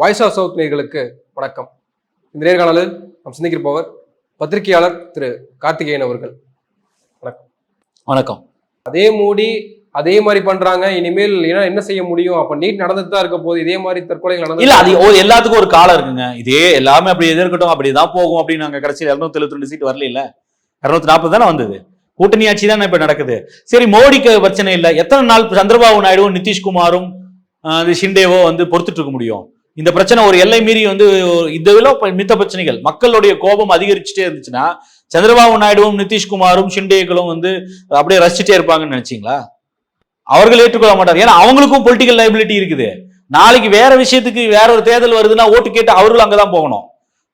Voice of south நேர்களுக்கு வணக்கம். இந்த நேர்காணலில் நாம் சிந்திக்கிருப்பவர் பத்திரிகையாளர் திரு கார்த்திகேயன் அவர்கள். வணக்கம். அதே மோடி அதே மாதிரி பண்றாங்க. இனிமேல் என்ன செய்ய முடியும்? அப்ப நீட் நடந்துட்டு தான் இருக்க போது இதே மாதிரி தற்கொலைகள் இல்ல நடந்து அது ஒரு எல்லாத்துக்கும் ஒரு காலம் இருக்குங்க. இதே எல்லாமே அப்படி எது இருக்கட்டும். அப்படிதான் போகும் அப்படின்னு நாங்க கடைசியில் இருநூத்தி எழுபத்தி ரெண்டு சீட் வரல இல்ல இருநூத்தி நாற்பது தானே வந்தது? கூட்டணி ஆட்சி தானே இப்ப நடக்குது. சரி மோடிக்கு பிரச்சனை இல்ல. எத்தனை நாள் சந்திரபாபு நாயுடுவும் நிதிஷ்குமாரும் ஷிண்டேவோ வந்து பொறுத்துட்டு இருக்க முடியும்? இந்த பிரச்சனை ஒரு எல்லை மீறி வந்து ஒரு- இதுல மித்த பிரச்சனைகள். மக்களுடைய கோபம் அதிகரிச்சுட்டே இருந்துச்சுன்னா சந்திரபாபு நாயுடுவும் நிதிஷ்குமாரும் ஷிண்டேக்களும் வந்து அப்படியே ரசிச்சுட்டே இருப்பாங்கன்னு நினைச்சீங்களா? அவர்கள் ஏற்றுக்கொள்ள மாட்டார். ஏன்னா அவங்களுக்கும் பொலிட்டிக்கல் லைபிலிட்டி இருக்குது. நாளைக்கு வேற விஷயத்துக்கு வேற ஒரு தேர்தல் வருதுன்னா ஓட்டு கேட்டு அவர்களும் அங்கதான் போகணும்.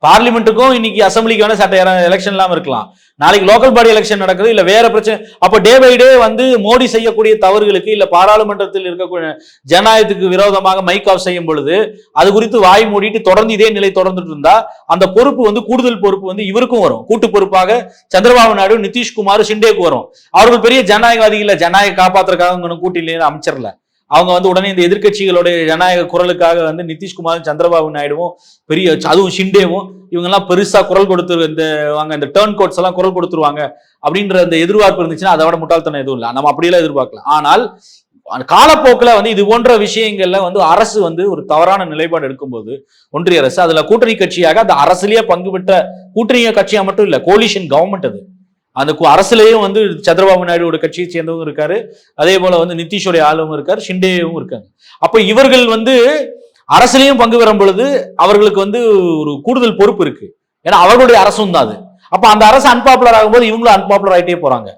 பார்லிமெண்ட்டுக்கும் இன்னைக்கு அசம்பிளிக்கு வேணா சட்ட எலெக்ஷன் இல்லாமல் இருக்கலாம். நாளைக்கு லோக்கல் பாடி எலெக்ஷன் நடக்குது இல்ல வேற பிரச்சனை அப்ப டே பை டே வந்து மோடி செய்யக்கூடிய தவறுகளுக்கு இல்ல பாராளுமன்றத்தில் இருக்கக்கூடிய ஜனநாயகத்துக்கு விரோதமாக மைக் ஆஃப் செய்யும் பொழுது அது குறித்து வாய் மூடிட்டு தொடர்ந்து இதே நிலை தொடர்ந்துட்டு இருந்தா அந்த பொறுப்பு வந்து கூடுதல் பொறுப்பு வந்து இவருக்கும் வரும். கூட்டு பொறுப்பாக சந்திரபாபு நாயுடு நிதிஷ்குமார் ஷிண்டேக்கு வரும். அவர்கள் பெரிய ஜனநாயகவாதி இல்ல ஜனநாயக காப்பாத்துறதுக்காக இவங்க கூட்டில அமைச்சர்ல. அவங்க வந்து உடனே இந்த எதிர்க்கட்சிகளுடைய ஜனநாயக குரலுக்காக வந்து நிதிஷ்குமாரும் சந்திரபாபு நாயுடுவும் பெரிய அதுவும் ஷிண்டேவும் இவங்கெல்லாம் பெருசா குரல் கொடுத்து இந்த வாங்க இந்த டேர்ன் கோட்ஸ் எல்லாம் குரல் கொடுத்துருவாங்க அப்படின்ற அந்த எதிர்பார்ப்பு இருந்துச்சுன்னா அதை விட முட்டாள்தனம் எதுவும் இல்லை. நம்ம அப்படியெல்லாம் எதிர்பார்க்கலாம். ஆனால் காலப்போக்கில் வந்து இது போன்ற விஷயங்கள்ல வந்து அரசு வந்து ஒரு தவறான நிலைப்பாடு எடுக்கும்போது ஒன்றிய அரசு அதுல கூட்டணி கட்சியாக அந்த அரசுலயே பங்கு பெற்ற கூட்டணி கட்சியா மட்டும் இல்ல கோலிஷன் கவர்மெண்ட் அது. அந்த கு- வந்து சந்திரபாபு நாயுடுவோட கட்சியை சேர்ந்தவங்க இருக்காரு. அதே போல வந்து நிதிஷோடைய ஆளும் இருக்காரு ஷிண்டேவும் இருக்காங்க. அப்ப இவர்கள் வந்து அரசுலேயும் பங்கு பெறும் பொழுது அவர்களுக்கு வந்து ஒரு கூடுதல் பொறுப்பு இருக்கு. ஏன்னா அவர்களுடைய அரசும் தான் அது. அப்ப அந்த அரசு அன்பாப்புலர் ஆகும்போது இவங்களும் அன்பாப்புலர் ஆகிட்டே போறாங்க.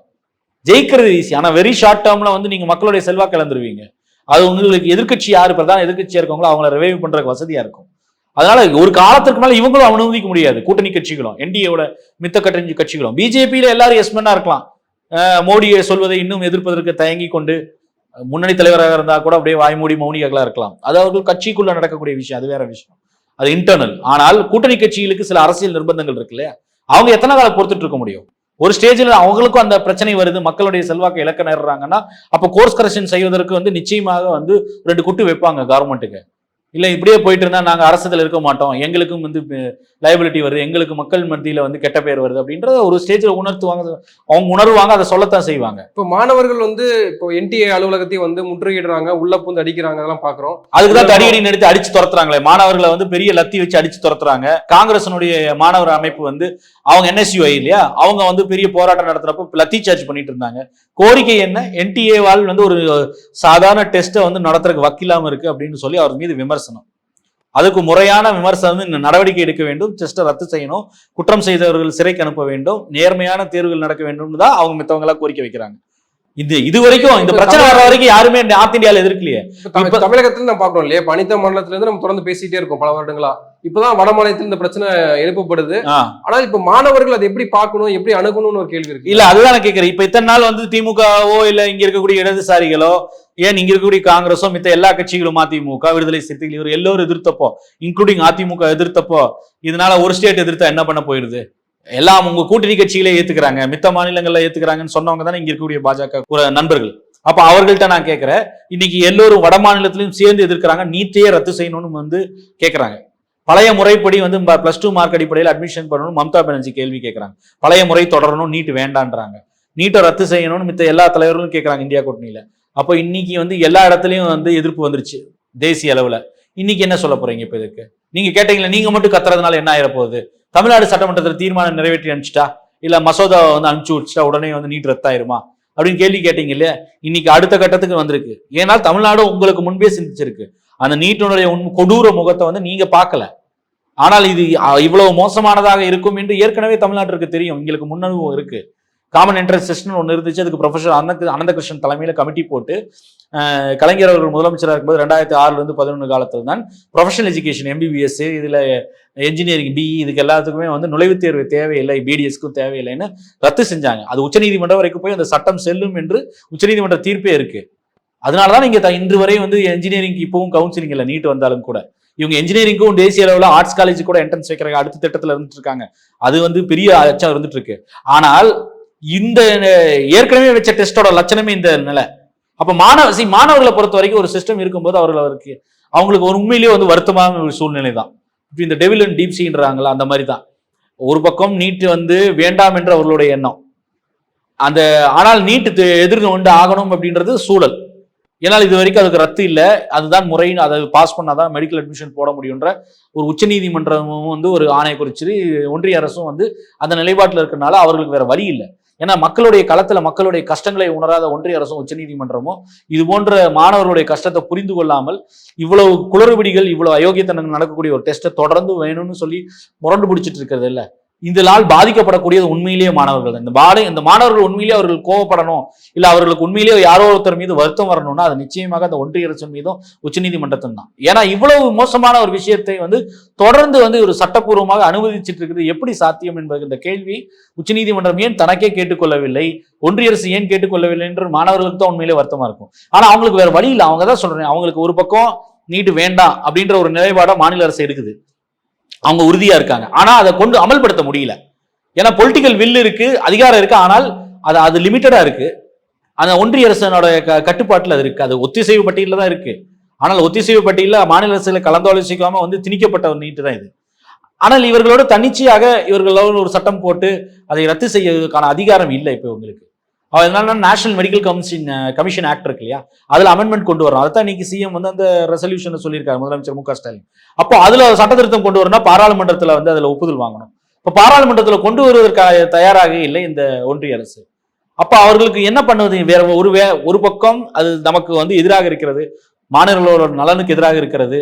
ஜெயிக்கிறது ஈஸி ஆனா வெரி ஷார்ட் டேர்ம்ல வந்து நீங்க மக்களுடைய செல்வாக்கு இழந்துருவீங்க. அது உங்களுக்கு எதிர்கட்சி யாரு பிரதான எதிர்கட்சியா இருக்கவங்களோ அவங்கள ரிவைவ் பண்றதுக்கு வசதியா இருக்கும். அதனால ஒரு காலத்திற்கு மேல இவங்களும் அனுமதிக்க முடியாது. கூட்டணி கட்சிகளும் என்டிஏவோட மித்த கட்டணி கட்சிகளும். பிஜேபியில எல்லாரும் எஸ்மென்னா இருக்கலாம். மோடியை சொல்வதை இன்னும் எதிர்ப்பதற்கு தயங்கி கொண்டு முன்னணி தலைவராக இருந்தா கூட அப்படியே வாய்மூடி மௌனிகளா இருக்கலாம். அது அவர்கள் கட்சிக்குள்ள நடக்கக்கூடிய விஷயம் அது வேற விஷயம். அது இன்டர்னல் ஆனால் கூட்டணி கட்சிகளுக்கு சில அரசியல் நிர்பந்தங்கள் இருக்கு இல்லையா? அவங்க எத்தனை காலம் பொறுத்துட்டு இருக்க முடியும்? ஒரு ஸ்டேஜில் அவங்களுக்கும் அந்த பிரச்சனை வருது மக்களுடைய செல்வாக்கை இலக்க நேர்றாங்கன்னா அப்போ கோர்ஸ் கரெக்ஷன் செய்வதற்கு வந்து நிச்சயமாக வந்து ரெண்டு குட்டு வைப்பாங்க கவர்மெண்ட்டுக்கு இல்லை இப்படியே போயிட்டு இருந்தா நாங்க அரசுல இருக்க மாட்டோம். எங்களுக்கும் வந்து லைபிலிட்டி வருது. எங்களுக்கு மக்கள் மத்தியில வந்து கெட்ட பேர் வருது அப்படின்றத ஒரு ஸ்டேஜில் உணர்த்துவாங்க. அவங்க உணர்வாங்க அதை சொல்லத்தான் செய்வாங்க. இப்போ மாணவர்கள் வந்து இப்போ என்டிஏ அலுவலகத்தையும் வந்து முற்றுகையிடுறாங்க உள்ள பூந்து அடிக்கிறாங்க அதெல்லாம் பாக்குறோம் அதுக்கு தான் தடியடி நிறுத்தி அடிச்சு துரத்துறாங்களே. மாணவர்களை வந்து பெரிய லத்தி வச்சு அடிச்சு துரத்துறாங்க. காங்கிரஸினுடைய மாணவர் அமைப்பு வந்து அவங்க என்எஸ்யூஐ இல்லையா? அவங்க வந்து பெரிய போராட்டம் நடத்துறப்ப லத்தி சார்ஜ் பண்ணிட்டு இருந்தாங்க. கோரிக்கை என்ன? என்டிஏவால் வந்து ஒரு சாதாரண டெஸ்ட்டை வந்து நடத்துறதுக்கு வக்கில்லாம இருக்கு அப்படின்னு சொல்லி அவர் மீது விமர்சனம் அதுக்கு முறையான விமர்சனம் நடவடிக்கை எடுக்க வேண்டும் டெஸ்ட்டை ரத்து செய்யணும் குற்றம் செய்தவர்கள் சிறைக்கு அனுப்ப வேண்டும் நேர்மையான தேர்வுகள் நடக்க வேண்டும் தான் அவங்க மித்தவங்களா கோரிக்கை வைக்கிறாங்க. இது இது வரைக்கும் இந்த பிரச்சனை வர வரைக்கும் யாருமே நார்த் இந்தியால எதிர்க்கலையே. தமிழகத்துல நம்ம பாக்குறோம் இல்லையா? அனிதா மாநிலத்துல இருந்து நம்ம தொடர்ந்து பேசிட்டே இருக்கோம் பல வருடங்களா. இப்பதான் வட மாநிலத்தில் இந்த பிரச்சனை எழுப்பப்படுது. ஆனா இப்ப மாணவர்கள் அதை எப்படி பார்க்கணும் எப்படி அணுகணும்னு ஒரு கேள்வி இருக்கு. இல்ல அதுதான் நான் கேட்கிறேன் இப்ப இத்தனை நாள் வந்து திமுகவோ இல்ல இங்க இருக்கக்கூடிய இடதுசாரிகளோ ஏன் இங்க இருக்கக்கூடிய காங்கிரஸோ மித்த எல்லா கட்சிகளும் அதிமுக விடுதலை சிறுத்தைகள் இவர் எல்லோரும் எதிர்த்தப்போ இன்க்ளூடிங் அதிமுக எதிர்த்தப்போ இதனால ஒரு ஸ்டேட் எதிர்த்தா என்ன பண்ண போயிருது எல்லாம் உங்க கூட்டணி கட்சிகளே ஏத்துக்கிறாங்க மித்த மாநிலங்கள்ல ஏத்துக்கிறாங்கன்னு சொன்னவங்க தானே இங்க இருக்கக்கூடிய பாஜக நண்பர்கள். அப்ப அவர்கள்ட்ட நான் கேட்கிறேன் இன்னைக்கு எல்லோரும் வட மாநிலத்திலும் சேர்ந்து எதிர்க்கிறாங்க நீட்டையே ரத்து செய்யணும்னு வந்து கேட்கறாங்க பழைய முறைப்படி வந்து பிளஸ் டூ மார்க் அடிப்படையில் அட்மிஷன் பண்ணணும். மம்தா பானர்ஜி கேள்வி கேட்குறாங்க பழைய முறை தொடரணும் நீட் வேண்டான்றாங்க. நீட்டை ரத்து செய்யணும்னு மித்த எல்லா தலைவர்களும் கேட்குறாங்க இந்தியா கூட்டணியில். அப்போ இன்னைக்கு வந்து எல்லா இடத்துலையும் வந்து எதிர்ப்பு வந்துருச்சு தேசிய அளவில். இன்னைக்கு என்ன சொல்ல போறீங்க இப்போ இதுக்கு? நீங்க கேட்டீங்களா நீங்க மட்டும் கத்துறதுனால என்ன ஆயிர போகுது? தமிழ்நாடு சட்டமன்றத்தில் தீர்மானம் நிறைவேற்றி அனுப்பிச்சிட்டா? இல்ல மசோதாவை வந்து அனுப்பிச்சு வச்சுட்டா உடனே வந்து நீட் ரத்தாயிருமா? அப்படின்னு கேள்வி கேட்டீங்க இல்லையா? இன்னைக்கு அடுத்த கட்டத்துக்கு வந்திருக்கு. ஏன்னா தமிழ்நாடு உங்களுக்கு முன்பே சிந்திச்சிருக்கு. அந்த நீட்டினுடைய உண் கொடூர முகத்தை வந்து நீங்க பார்க்கல. ஆனால் இது இவ்வளவு மோசமானதாக இருக்கும் என்று ஏற்கனவே தமிழ்நாட்டிற்கு தெரியும். எங்களுக்கு முன்னனுபவம் இருக்கு. காமன் என்ட்ரன்ஸ் டெஸ்ட்னு ஒன்று இருந்துச்சு. அதுக்கு ப்ரொஃபஸர் அனந்த அனந்தகிருஷ்ணன் தலைமையில் கமிட்டி போட்டு கலைஞர் அவர்கள் முதலமைச்சராக இருக்கும்போது ரெண்டாயிரத்தி ஆறுலேருந்து பதினொன்று காலத்தில் தான் ப்ரொஃபஷனல் எஜுகேஷன் எம்பிபிஎஸ் இதில் என்ஜினியரிங் பிஇ இதுக்கு எல்லாத்துக்குமே வந்து நுழைவுத் தேர்வு தேவையில்லை. பிடிஎஸ்க்கும் தேவையில்லைன்னு ரத்து செஞ்சாங்க. அது உச்சநீதிமன்றம் வரைக்கும் போய் அந்த சட்டம் செல்லும் என்று உச்சநீதிமன்ற தீர்ப்பே இருக்குது அதனால தான் இங்கே த- இன்று வரை வந்து என்ஜினியரிங் இப்பவும் கவுன்சிலிங் இல்லை நீட் வந்தாலும் கூட இவங்க இன்ஜினியரிங்க்கும் தேசிய அளவில் ஆர்ட்ஸ் காலேஜ் கூட என்ட்ரன்ஸ் வைக்கிறாங்க அடுத்த திட்டத்தில் இருந்துட்டு இருக்காங்க அது வந்து பெரிய அச்சம் இருந்துட்டு இருக்கு ஆனால் இந்த ஏற்கனவே வச்ச டெஸ்டோட லட்சணமே இந்த நிலை. அப்போ மாணவ சி மாணவர்களை பொறுத்த வரைக்கும் ஒரு சிஸ்டம் இருக்கும்போது அவர்கள் அவருக்கு அவங்களுக்கு ஒரு உண்மையிலேயே வந்து வருத்தமான ஒரு சூழ்நிலை தான் இப்போ இந்த டெவில் அண்ட் டீப்சின்றாங்களா அந்த மாதிரி தான் ஒரு பக்கம் நீட்டு வந்து வேண்டாம் என்ற அவர்களுடைய எண்ணம். அந்த ஆனால் நீட்டு எதிர்கொண்டு கொண்டு ஆகணும் அப்படின்றது சூழல். ஏன்னால் இது வரைக்கும் அதுக்கு ரத்து இல்லை. அதுதான் முறைன்னு அதை பாஸ் பண்ணாதான் மெடிக்கல் அட்மிஷன் போட முடியுன்ற ஒரு உச்சநீதிமன்றமும் வந்து ஒரு ஆணையை குறிச்சு ஒன்றிய அரசும் வந்து அந்த நிலைப்பாட்டில் இருக்கிறனால அவர்களுக்கு வேற வழி இல்லை. ஏன்னா மக்களுடைய களத்துல மக்களுடைய கஷ்டங்களை உணராத ஒன்றிய அரசும் உச்சநீதிமன்றமும் இது போன்ற மாணவர்களுடைய கஷ்டத்தை புரிந்து கொள்ளாமல் இவ்வளவு குளறுபடிகள் இவ்வளவு அயோக்கியத்தனங்கள் நடக்கக்கூடிய ஒரு டெஸ்ட்டை தொடர்ந்து வேணும்னு சொல்லி முரண்டு பிடிச்சிட்டு இருக்கிறது இல்லை. இதனால் பாதிக்கப்படக்கூடியது உண்மையிலேயே மாணவர்கள். இந்த பாட இந்த மாணவர்கள் உண்மையிலேயே அவர்கள் கோவப்படணும் இல்லை அவர்களுக்கு உண்மையிலேயே யாரோ ஒருத்தர் மீது வருத்தம் வரணும்னா அது நிச்சயமாக அந்த ஒன்றிய அரசின் மீதும் உச்சநீதிமன்றத்தின் தான் ஏன்னா இவ்வளவு மோசமான ஒரு விஷயத்தை வந்து தொடர்ந்து வந்து ஒரு சட்டப்பூர்வமாக அனுமதிச்சிட்டு இருக்கிறது எப்படி சாத்தியம் என்பது இந்த கேள்வி. உச்சநீதிமன்றம் ஏன் தனக்கே கேட்டுக்கொள்ளவில்லை? ஒன்றிய அரசு ஏன் கேட்டுக்கொள்ளவில்லை என்று மாணவர்களுக்கு தான் உண்மையிலே வருத்தமா இருக்கும். ஆனா அவங்களுக்கு வேற வழி இல்லை. அவங்க தான் சொல்றேன். அவங்களுக்கு ஒரு பக்கம் நீட்டு வேண்டாம் அப்படின்ற ஒரு நிலைப்பாடை மாநில அரசு எடுக்குது. அவங்க உறுதியா இருக்காங்க. ஆனா அதை கொண்டு அமல்படுத்த முடியல. ஏன்னா பொலிட்டிக்கல் வில் இருக்கு அதிகாரம் இருக்கு ஆனால் அது அது லிமிட்டடா இருக்கு. அந்த ஒன்றிய அரசனோட க- அது இருக்கு. அது ஒத்திசைவு பட்டியலில் தான் இருக்கு. ஆனால் ஒத்திசைவு பட்டியலில் மாநில அரசுல கலந்தாலோசிக்காம வந்து திணிக்கப்பட்ட ஒரு நீட்டு தான் இது. ஆனால் இவர்களோட தன்னிச்சையாக இவர்களோட ஒரு சட்டம் போட்டு அதை ரத்து செய்யறதுக்கான அதிகாரம் இல்லை இப்போ உங்களுக்கு அதனால national medical commission commission act இருக்கு இல்லையா? அதில் அமெண்ட்மெண்ட் கொண்டு வரும் அதான் இன்னைக்கு சிஎம் வந்து அந்த ரெசல்யூஷன் சொல்லியிருக்காரு முதலமைச்சர் மு க ஸ்டாலின். அப்போ அதில் சட்ட திருத்தம் கொண்டு வரணும்னா பாராளுமன்றத்தில் வந்து அதில் ஒப்புதல் வாங்கணும். இப்போ பாராளுமன்றத்தில் கொண்டு வருவதற்காக தயாராக இல்லை இந்த ஒன்றிய அரசு. அப்போ அவர்களுக்கு என்ன பண்ணுவது? வேற ஒரு வே ஒரு பக்கம் அது நமக்கு வந்து எதிராக இருக்கிறது. மாணவர்களோட நலனுக்கு எதிராக இருக்கிறது.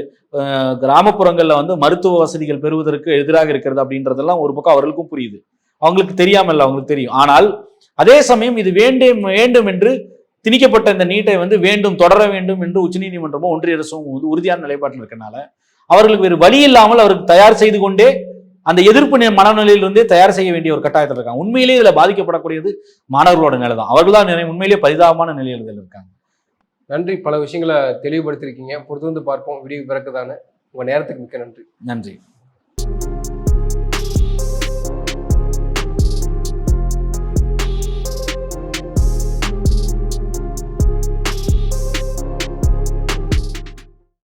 கிராமப்புறங்களில் வந்து மருத்துவ வசதிகள் பெறுவதற்கு எதிராக இருக்கிறது அப்படின்றதெல்லாம் ஒரு பக்கம் அவர்களுக்கும் புரியுது. அவங்களுக்கு தெரியாமல் அவங்களுக்கு தெரியும். ஆனால் அதே சமயம் இது வேண்டும் வேண்டும் என்று திணிக்கப்பட்ட இந்த நீட்டை வந்து வேண்டும் தொடர வேண்டும் என்று உச்சநீதிமன்றமும் ஒன்றிய அரசும் வந்து உறுதியான நிலைப்பாட்டில் இருக்கனால அவர்களுக்கு வேறு வழி இல்லாமல் அவருக்கு தயார் செய்து கொண்டே அந்த எதிர்ப்பு நி- மனநிலையிலிருந்தே தயார் செய்ய வேண்டிய ஒரு கட்டாயத்தில் இருக்காங்க. உண்மையிலேயே இதுல பாதிக்கப்படக்கூடியது மாணவர்களோட நிலை தான் அவர்கள் தான் உண்மையிலேயே பரிதாபமான நிலையில் இருக்காங்க. நன்றி. பல விஷயங்களை தெளிவுபடுத்திருக்கீங்க. பொறுத்து வந்து பார்ப்போம். விடிவு பிறக்குதானே உங்க நேரத்துக்கு மிக்க நன்றி. நன்றி.